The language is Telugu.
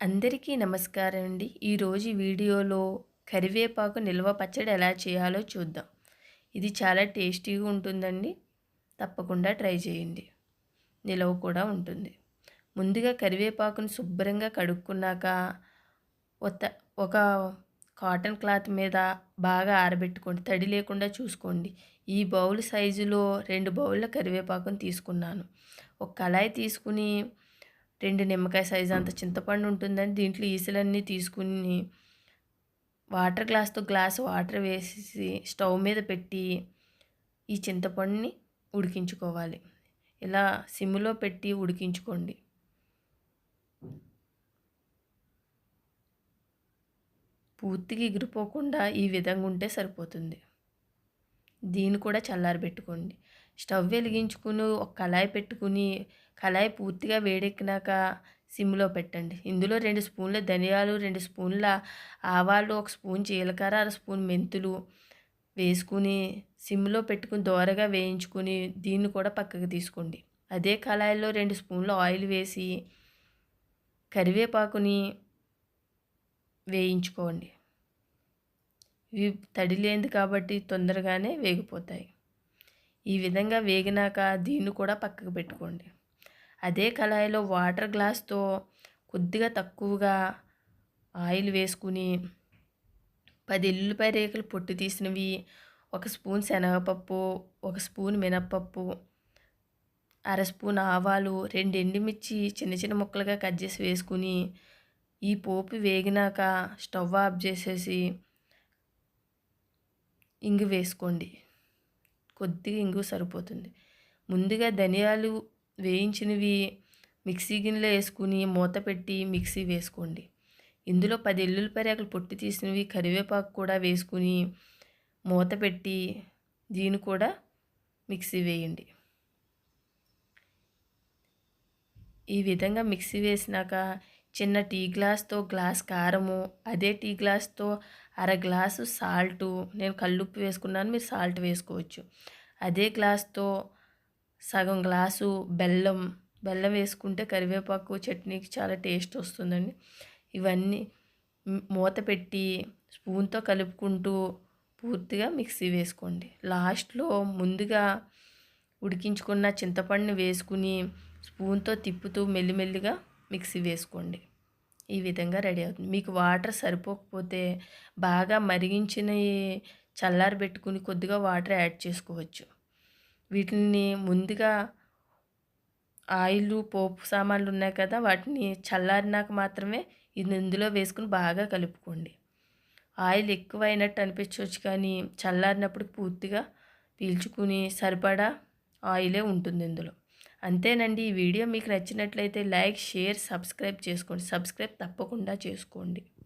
అందరికీ నమస్కారం అండి. ఈరోజు వీడియోలో కరివేపాకు నిల్వ పచ్చడి ఎలా చేయాలో చూద్దాం. ఇది చాలా టేస్టీగా ఉంటుందండి. తప్పకుండా ట్రై చేయండి. నిల్వ కూడా ఉంటుంది. ముందుగా కరివేపాకును శుభ్రంగా కడుక్కున్నాక ఒక కాటన్ క్లాత్ మీద బాగా ఆరబెట్టుకోండి. తడి లేకుండా చూసుకోండి. ఈ బౌల్ సైజులో రెండు బౌళ్ళ కరివేపాకును తీసుకున్నాను. ఒక కళాయి తీసుకుని రెండు నిమ్మకాయ సైజు అంత చింతపండు ఉంటుందని దీంట్లో ఈసలన్నీ తీసుకుని వాటర్ గ్లాస్తో గ్లాస్ వాటర్ వేసి స్టవ్ మీద పెట్టి ఈ చింతపండుని ఉడికించుకోవాలి. ఇలా సిమ్లో పెట్టి ఉడికించుకోండి. పూర్తిగా ఎగిరిపోకుండా ఈ విధంగా ఉంటే సరిపోతుంది. దీన్ని కూడా చల్లారబెట్టుకోండి. స్టవ్ వెలిగించుకుని ఒక కళాయి పెట్టుకుని కళాయి పూర్తిగా వేడెక్కినాక సిమ్లో పెట్టండి. ఇందులో రెండు స్పూన్ల ధనియాలు రెండు స్పూన్ల ఆవాలు ఒక స్పూన్ జీలకర్ర అర స్పూన్ మెంతులు వేసుకుని సిమ్లో పెట్టుకుని దోరగా వేయించుకుని దీన్ని కూడా పక్కకు తీసుకోండి. అదే కళాయిలో రెండు స్పూన్లు ఆయిల్ వేసి కరివేపాకుని వేయించుకోండి. ఇవి తడి లేనిది కాబట్టి తొందరగానే వేగిపోతాయి. ఈ విధంగా వేగినాక దీన్ని కూడా పక్కకు పెట్టుకోండి. అదే కళాయిలో వాటర్ గ్లాస్తో కొద్దిగా తక్కువగా ఆయిల్ వేసుకుని పది ఎల్లుల్లిపాయ రేకులు పొట్టు తీసినవి ఒక స్పూన్ శనగపప్పు ఒక స్పూన్ మినప్పప్పు అర స్పూన్ ఆవాలు రెండు ఎండుమిర్చి చిన్న చిన్న ముక్కలుగా కట్ చేసి వేసుకుని ఈ పోపు వేగినాక స్టవ్ ఆఫ్ చేసేసి ఇంగు వేసుకోండి. కొద్దిగా ఇంగు సరిపోతుంది. ముందుగా ధనియాలు వేయించినవి మిక్సీ గిన్నెలో వేసుకుని మూత పెట్టి మిక్సీ వేసుకోండి. ఇందులో పది ఎల్లుల్లిపాయలు పొట్టి తీసినవి కరివేపాకు కూడా వేసుకుని మూత పెట్టి దీన్ని కూడా మిక్సీ వేయండి. ఈ విధంగా మిక్సీ వేసినాక చిన్న టీ గ్లాస్తో గ్లాస్ కారము అదే టీ గ్లాస్తో అర గ్లాసు సాల్టు. నేను కల్లుప్పు వేసుకున్నాను మీరు సాల్ట్ వేసుకోవచ్చు. అదే గ్లాస్తో సగం గ్లాసు బెల్లం. బెల్లం వేసుకుంటే కరివేపాకు చట్నీకి చాలా టేస్ట్ వస్తుందండి. ఇవన్నీ మూత పెట్టి స్పూన్తో కలుపుకుంటూ పూర్తిగా మిక్సీ వేసుకోండి. లాస్ట్లో ముందుగా ఉడికించుకున్న చింతపండుని వేసుకుని స్పూన్తో తిప్పుతూ మెల్లిమెల్లిగా మిక్సీ వేసుకోండి. ఈ విధంగా రెడీ అవుతుంది. మీకు వాటర్ సరిపోకపోతే బాగా మరిగించిన చల్లారి పెట్టుకుని కొద్దిగా వాటర్ యాడ్ చేసుకోవచ్చు. వీటిని ముందుగా ఆయిల్ పోపు సామాన్లు ఉన్నాయి కదా వాటిని చల్లారినాక మాత్రమే ఇది ఇందులో వేసుకుని బాగా కలుపుకోండి. ఆయిల్ ఎక్కువైనట్టు అనిపించవచ్చు కానీ చల్లారినప్పుడు పూర్తిగా పీల్చుకుని సరిపడా ఆయిలే ఉంటుంది ఇందులో. అంతేనండి. ఈ వీడియో మీకు నచ్చినట్లయితే లైక్ షేర్ సబ్స్క్రైబ్ చేసుకోండి. సబ్స్క్రైబ్ తప్పకుండా చేసుకోండి.